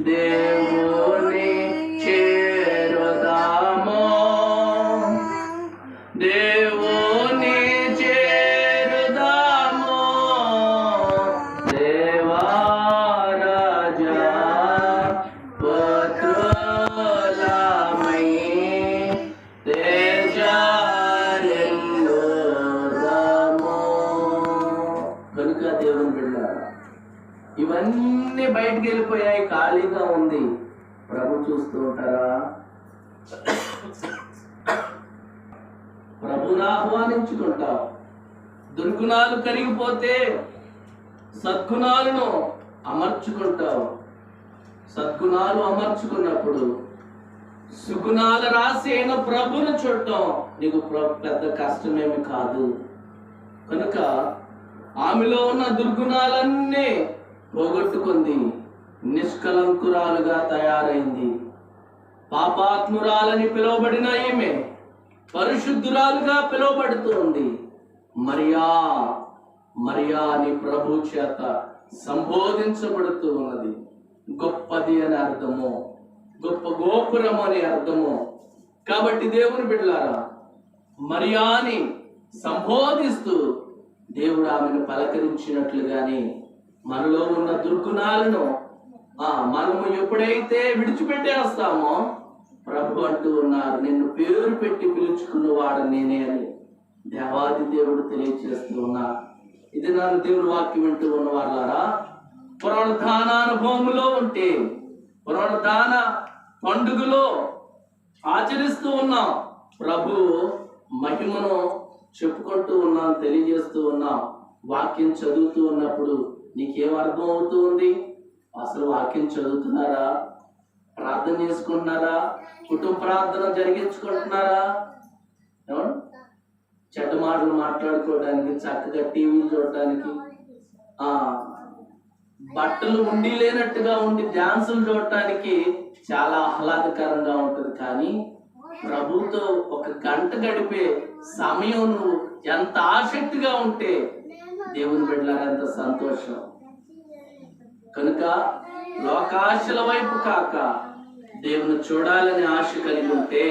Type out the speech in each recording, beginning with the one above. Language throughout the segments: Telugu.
దేవుని ఇవన్నీ బయటికి వెళ్ళిపోయాయి ఖాళీగా ఉంది. ప్రభు చూస్తూ ఉంటారా? ప్రభుని ఆహ్వానించుకుంటాం. దుర్గుణాలు కరిగిపోతే సద్గుణాలను అమర్చుకుంటావు సద్గుణాలు అమర్చుకున్నప్పుడు సుగుణాల రాసేన అయిన ప్రభుని చూడటం నీకు ప్ర- పెద్ద కష్టమేమి కాదు. కనుక ఆమెలో ఉన్న దుర్గుణాలన్నీ పోగొట్టుకుంది. నిష్కలంకురాలుగా తయారైంది. పాపాత్మురాలని పిలువబడిన ఈమె పరిశుద్ధురాలుగా పిలువబడుతోంది. మరియా మరియా అని ప్రభు చేత సంబోధించబడుతూ ఉన్నది. గొప్పది అని అర్థము. గొప్ప గోపురం అని అర్థము. కాబట్టి దేవుని బిడ్డలారా మరియాని సంబోధిస్తూ దేవుడు ఆమెను పలకరించినట్లుగాని మనలో ఉన్న దుర్గుణాలను ఆ మనము ఎప్పుడైతే విడిచిపెట్టేస్తామో ప్రభు అంటూ ఉన్నారు నిన్ను పేరు పెట్టి పిలుచుకున్నవాడు నేనే అని దేవాది దేవుడు తెలియజేస్తూ ఉన్నారు. ఇది నన్ను దేవుడు వాక్యం వింటూ ఉన్న వాళ్ళారా పునరుద్ధాన అనుభవములో ఉంటే పునరుద్ధాన పండుగలో ఆచరిస్తూ ఉన్నాం. ప్రభు మహిమను చెప్పుకుంటూ ఉన్నాం తెలియజేస్తూ ఉన్నాం వాక్యం చదువుతూ ఉన్నప్పుడు నీకేం అర్థం అవుతూ ఉంది అసలు వాక్యం చదువుతున్నారా? ప్రార్థన చేసుకుంటున్నారా? కుటుంబ ప్రార్థన జరిగించుకుంటున్నారా? చెడ్డ మాటలు మాట్లాడుకోవడానికి చక్కగా టీవీలు చూడటానికి. ఆ. బట్టలు ఉండి లేనట్టుగా ఉండి డాన్సులు చూడటానికి చాలా ఆహ్లాదకరంగా ఉంటుంది. కానీ ప్రభుతో ఒక గంట గడిపే సమయం నువ్వు ఎంత ఆసక్తిగా ఉంటే దేవుని బిడ్డలారా ఎంత సంతోషం. కనుక లోకాశల వైపు కాక దేవుని చూడాలని ఆశ కలిగి ఉంటే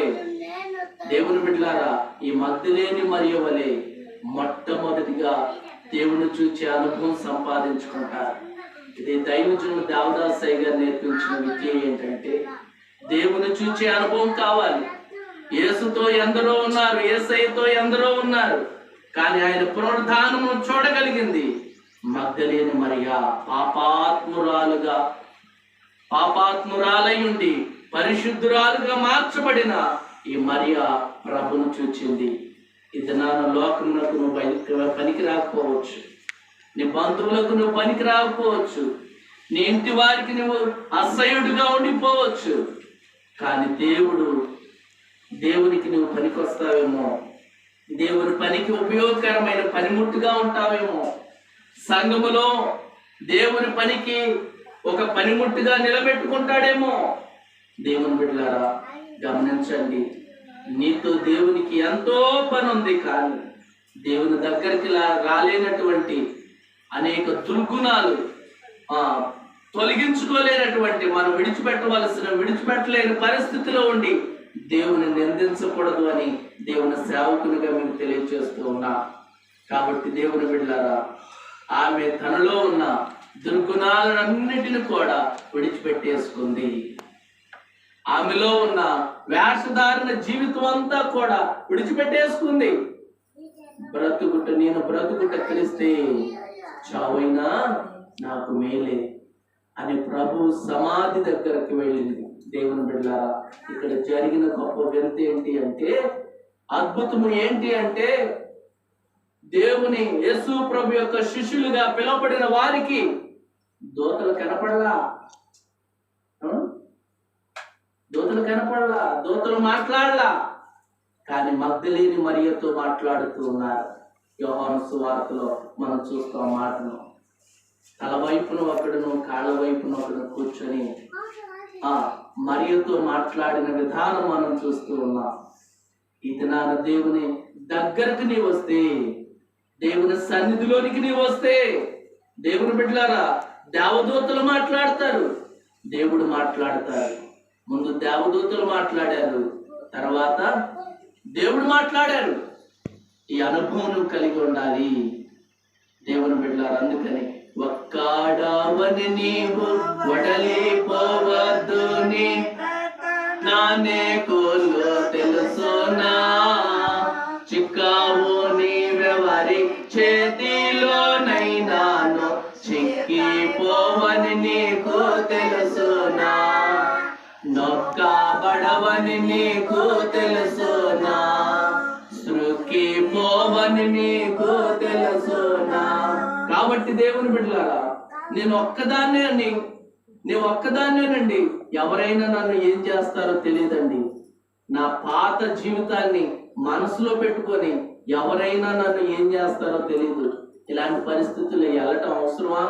దేవుని బిడ్డలారా ఈ మధ్యలేని మరియు వలె మొట్టమొదటిగా దేవుని చూచే అనుభవం సంపాదించుకుంటారు. ఇది దైవజనుడు దేవదాసయ్య గారు నేర్పించిన విద్య ఏంటంటే దేవుని చూచే అనుభవం కావాలి. యేసుతో ఎందరో ఉన్నారు ఏసైతో ఎందరో ఉన్నారు. కానీ ఆయన పునరుద్ధానము చూడగలిగింది. మగ్ధలేని మరియా పాపాత్మురాలుగా పాపాత్మురాలై ఉండి పరిశుద్ధురాలుగా మార్చబడిన ఈ మరియా ప్రభును చూచింది. ఇది నాన్న లోకములకు నువ్వు పనికి పనికి రాకపోవచ్చు. నీ బంధువులకు నువ్వు పనికి రాకపోవచ్చు. నీ ఇంటి వారికి నువ్వు అసహ్యుడిగా ఉండిపోవచ్చు. కానీ దేవుడు దేవునికి నువ్వు పనికొస్తావేమో. దేవుని పనికి ఉపయోగకరమైన పనిముట్టుగా ఉంటావేమో. సంఘములో దేవుని పనికి ఒక పనిముట్టుగా నిలబెట్టుకుంటాడేమో. దేవుని బిడ్డలారా గమనించండి. నీతో దేవునికి ఎంతో పని ఉంది కానీ దేవుని దగ్గరికి రాలేనటువంటి అనేక దుర్గుణాలు తొలగించుకోలేనటువంటి మనం విడిచిపెట్టవలసిన విడిచిపెట్టలేని పరిస్థితిలో ఉండి దేవుని నిందించకూడదు అని దేవుని సేవకునిగా మీకు తెలియజేస్తూ ఉన్నా. కాబట్టి దేవుని బిడ్డారా ఆమె తనలో ఉన్న దుర్గుణాలన్నిటిని కూడా విడిచిపెట్టేసుకుంది. ఆమెలో ఉన్న వేషధారణ జీవితం అంతా కూడా విడిచిపెట్టేసుకుంది. బ్రతుకుట నేను బ్రతుకుట తెలిస్తే చావైనా నాకు మేలే అని ప్రభు సమాధి దగ్గరకు వెళ్ళింది. దేవుని బిడ్డారా ఇక్కడ జరిగిన గొప్ప వింత ఏంటి అంటే అద్భుతము ఏంటి అంటే దేవుని యేసు ప్రభు యొక్క శిష్యులుగా పిలువబడిన వారికి దోతలు కనపడలా. దోతలు కనపడలా దోతలు మాట్లాడలా. కానీ మగ్ధలేని మరియతో మాట్లాడుతూ ఉన్నారు. యోహాను సువార్తలో మనం చూస్తాం మాటను. తల వైపున ఒకడును కాళ్ళ వైపున ఒకడు కూర్చొని ఆ మరియతో మాట్లాడిన విధానం మనం చూస్తూ ఉన్నాం. ఈ దినాన దేవుని దగ్గరకు నీ వస్తే దేవుని సన్నిధిలోనికి నీ వస్తే దేవుని బిడ్డలారా దేవదూతలు మాట్లాడతారు. దేవుడు మాట్లాడతారు ముందు దేవదూతలు మాట్లాడారు. తర్వాత దేవుడు మాట్లాడారు. ఈ అనుభవం కలిగి ఉండాలి. దేవుని బిడ్డలారు అందుకని ఒక్కాడవని నీవు వడలే పోవద్దు నానే నీకు తెలుసునా నొక్కబడవని నీకు తెలుసునా సృక్కిపోవని నీకు తెలుసునా కాబట్టి దేవుని బిడ్డలారా నేను ఒక్కదాన్నే అండి. నేను ఒక్కదాన్నేనండి ఎవరైనా నన్ను ఏం చేస్తారో తెలియదండి నా పాత జీవితాన్ని మనసులో పెట్టుకొని ఎవరైనా నన్ను ఏం చేస్తారో తెలియదు ఇలాంటి పరిస్థితులు వెళ్ళటం అవసరమా?